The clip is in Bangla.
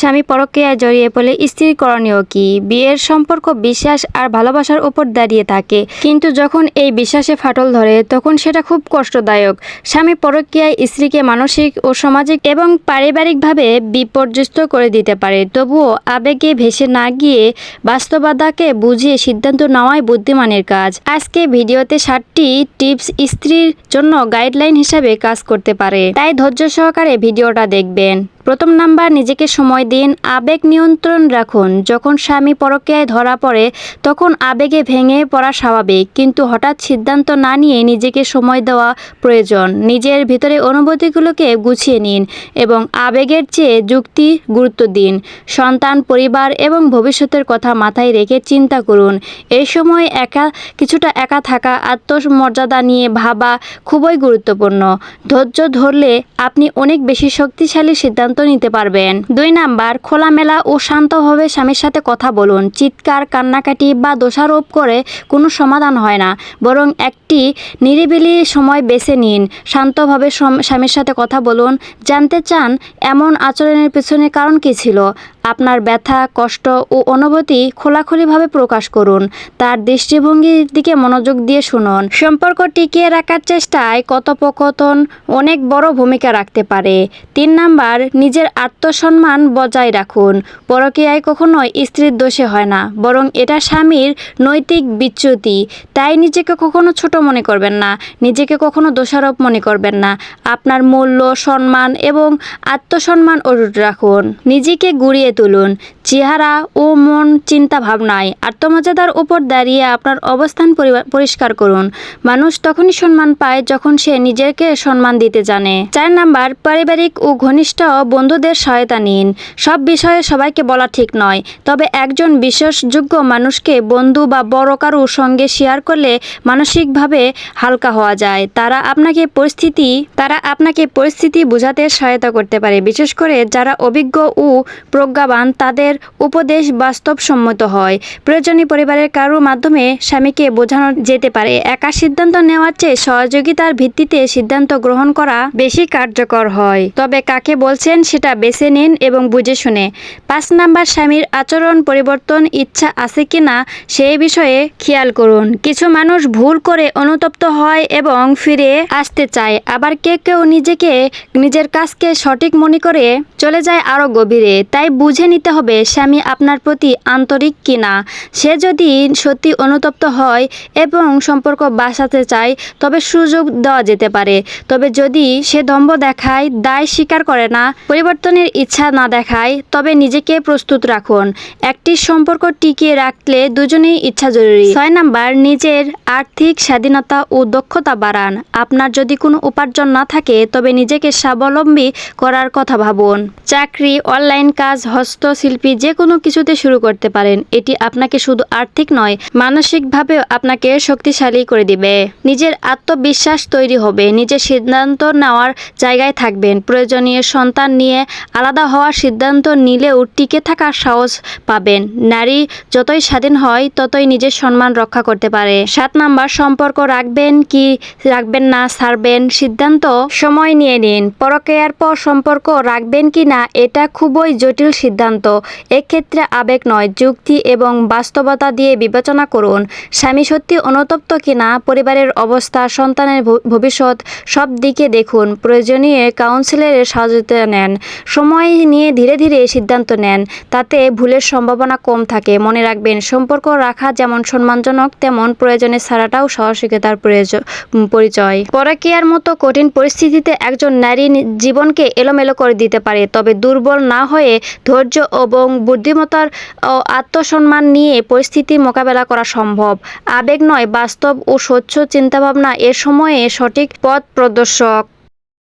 স্বামী পরকীয়ায় জড়িয়ে পড়লে স্ত্রীর করণীয় কি? বিয়ের সম্পর্ক, বিশ্বাস আর ভালোবাসার উপর দাঁড়িয়ে থাকে। কিন্তু যখন এই বিশ্বাসে ফাটল ধরে, তখন সেটা খুব কষ্টদায়ক। স্বামী পরকীয়ায় স্ত্রীকে মানসিক ও সামাজিক এবং পারিবারিকভাবে বিপর্যস্ত করে দিতে পারে। তবুও আবেগে ভেসে না গিয়ে বাস্তবতাকে বুঝিয়ে সিদ্ধান্ত নেওয়াই বুদ্ধিমানের কাজ। আজকে ভিডিওতে ষাটটি টিপস স্ত্রীর জন্য গাইডলাইন হিসাবে কাজ করতে পারে। তাই ধৈর্য সহকারে ভিডিওটা দেখবেন। প্রথম নাম্বার, নিজেকে সময় দিন, আবেগ নিয়ন্ত্রণ রাখুন। যখন স্বামী পরকীয়ায় ধরা পড়ে, তখন আবেগে ভেঙে পড়া স্বাভাবিক। কিন্তু হঠাৎ সিদ্ধান্ত না নিয়ে নিজেকে সময় দেওয়া প্রয়োজন। নিজের ভিতরে অনুভূতিগুলোকে গুছিয়ে নিন এবং আবেগের চেয়ে যুক্তি, গুরুত্ব দিন। সন্তান, পরিবার এবং ভবিষ্যতের কথা মাথায় রেখে চিন্তা করুন। এই সময় একা, কিছুটা একা থাকা, আত্মমর্যাদা নিয়ে ভাবা খুবই গুরুত্বপূর্ণ। ধৈর্য ধরলে আপনি অনেক বেশি শক্তিশালী সিদ্ধান্ত নিতে পারবেন। দুই নাম্বার, খোলামেলা ও শান্তভাবে স্বামীর সাথে কথা বলুন। চিৎকার, কান্নাকাটি বা দোষারোপ করে কোনো সমাধান হয় না। বরং একটি নিরিবিলি সময় বেছে নিন। শান্তভাবে স্বামীর সাথে কথা বলুন। জানতে চান এমন আচরণের পেছনে কারণ কী ছিল? আপনার ব্যথা, কষ্ট ও অনুভূতি খোলাখুলিভাবে প্রকাশ করুন। তার দৃষ্টিভঙ্গির দিকে মনোযোগ দিয়ে শুনুন। সম্পর্ক টিকিয়ে রাখার চেষ্টায় কথোপকথন অনেক বড় ভূমিকা রাখতে পারে। তিন নাম্বার, নিজের আত্মসম্মান বজায় রাখুন। পরকীয়ায় কখনোই স্ত্রীর দোষে হয় না, বরং এটা স্বামীর নৈতিক বিচ্যুতি। তাই নিজেকে কখনো ছোট মনে করবেন না, নিজেকে কখনো দোষারোপ মনে করবেন না। আপনার মূল্য, সম্মান এবং আত্মসম্মান অটুট রাখুন। নিজেকে গুড়িয়ে তুলুন। চেহারা ও মন চিন্তা ভাবনায় আত্মমর্যাদার উপর দাঁড়িয়ে আপনার অবস্থান পরিষ্কার করুন। মানুষ তখনই সম্মান পায় যখন সে নিজেকে সম্মান দিতে জানে। চার নাম্বার, পারিবারিক ও ঘনিষ্ঠ বন্ধুদের সহায়তা নিন। সব বিষয়ে সবাইকে বলা ঠিক নয়, তবে একজন বিশ্বাসযোগ্য মানুষকে বন্ধু বা বড় কারও সঙ্গে শেয়ার করলে মানসিকভাবে হালকা হওয়া যায়। তারা আপনাকে পরিস্থিতি তারা আপনাকে পরিস্থিতি বোঝাতে সহায়তা করতে পারে, বিশেষ করে যারা অভিজ্ঞ ও প্রজ্ঞাবান তাদের উপদেশ বাস্তবসম্মত হয়। প্রয়োজনীয় পরিবারের কারোর মাধ্যমে স্বামীকে বোঝানো যেতে পারে। একা সিদ্ধান্ত নেওয়ার চেয়ে সহযোগিতার ভিত্তিতে সিদ্ধান্ত গ্রহণ করা বেশি কার্যকর হয়। তবে কাকে বলছেন সেটা বেছে নিন এবং বুঝে শুনে। পাঁচ নাম্বার স্বামীর আচরণ পরিবর্তন ইচ্ছা আছে কিনা সেই বিষয়ে খেয়াল করুন। কিছু মানুষ ভুল করে অনুতপ্ত হয় এবং ফিরে আসতে চায়। আবার কেউ কেউ নিজেকে, নিজের কাজকে সঠিক মনে করে চলে যায় আরও গভীরে। তাই বুঝে নিতে হবে স্বামী আপনার প্রতি আন্তরিক কিনা। সে যদি সত্যি অনুতপ্ত হয় এবং সম্পর্ক বাঁচাতে চায়, তবে সুযোগ দেওয়া যেতে পারে। তবে যদি সে দম্ভ দেখায়, দায় স্বীকার করে না, পরিবর্তনের ইচ্ছা না দেখায়, তবে নিজেকে প্রস্তুত রাখুন। একটি সম্পর্ক টিকিয়ে রাখলে দুজনেই ইচ্ছা জরুরি। ছয় নাম্বার, নিজের আর্থিক স্বাধীনতা ও দক্ষতা বাড়ান। আপনার যদি কোনো উপার্জন না থাকে, তবে নিজেকে স্বাবলম্বী করার কথা ভাবুন। চাকরি, অনলাইন কাজ হস্তশিল্পী যে কোনো কিছুতে শুরু করতে পারেন। এটি আপনাকে শুধু আর্থিক নয়, মানসিকভাবেও আপনাকে শক্তিশালী করে দিবে। নিজের আত্মবিশ্বাস তৈরি হবে, নিজের সিদ্ধান্ত নেওয়ার জায়গায় থাকবেন। প্রয়োজনীয় সন্তান নিয়ে আলাদা হওয়ার সিদ্ধান্ত নিলেও টিকে থাকার সাহস পাবেন। নারী যতই স্বাধীন হয়, ততই নিজের সম্মান রক্ষা করতে পারে। সাত নাম্বার, সম্পর্ক রাখবেন কি রাখবেন না ছাড়বেন সিদ্ধান্ত সময় নিয়ে নিন। পরকেয়ার পর সম্পর্ক রাখবেন কি না, এটা খুবই জটিল সিদ্ধান্ত। এক্ষেত্রে আবেগ নয়, যুক্তি এবং বাস্তবতা দিয়ে বিবেচনা করুন। স্বামী সত্যি অনুতপ্ত কিনা, পরিবারের অবস্থা, সন্তানের ভবিষ্যৎ, সব দিকে দেখুন। প্রয়োজনীয় কাউন্সিলরের সহযোগিতা নেন। সময় নিয়ে ধীরে ধীরে সিদ্ধান্ত নেন, তাতে ভুলের সম্ভাবনা কম থাকে। মনে রাখবেন, সম্পর্ক রাখা যেমন সম্মানজনক, তেমন প্রয়োজনে ছাড়াটাও সাহসিকতার প্রয়োজন পরিচয়। পরাকিয়ার মতো কঠিন পরিস্থিতিতে একজন নারী জীবনকে এলোমেলো করে দিতে পারে, তবে দুর্বল না হয়ে ধৈর্য এবং বুদ্ধিমত্তার আত্মসম্মান নিয়ে পরিস্থিতি মোকাবেলা করা সম্ভব। আবেগ নয়, বাস্তব ও স্বচ্ছ চিন্তাভাবনা এ সময়ে সঠিক পথ প্রদর্শক।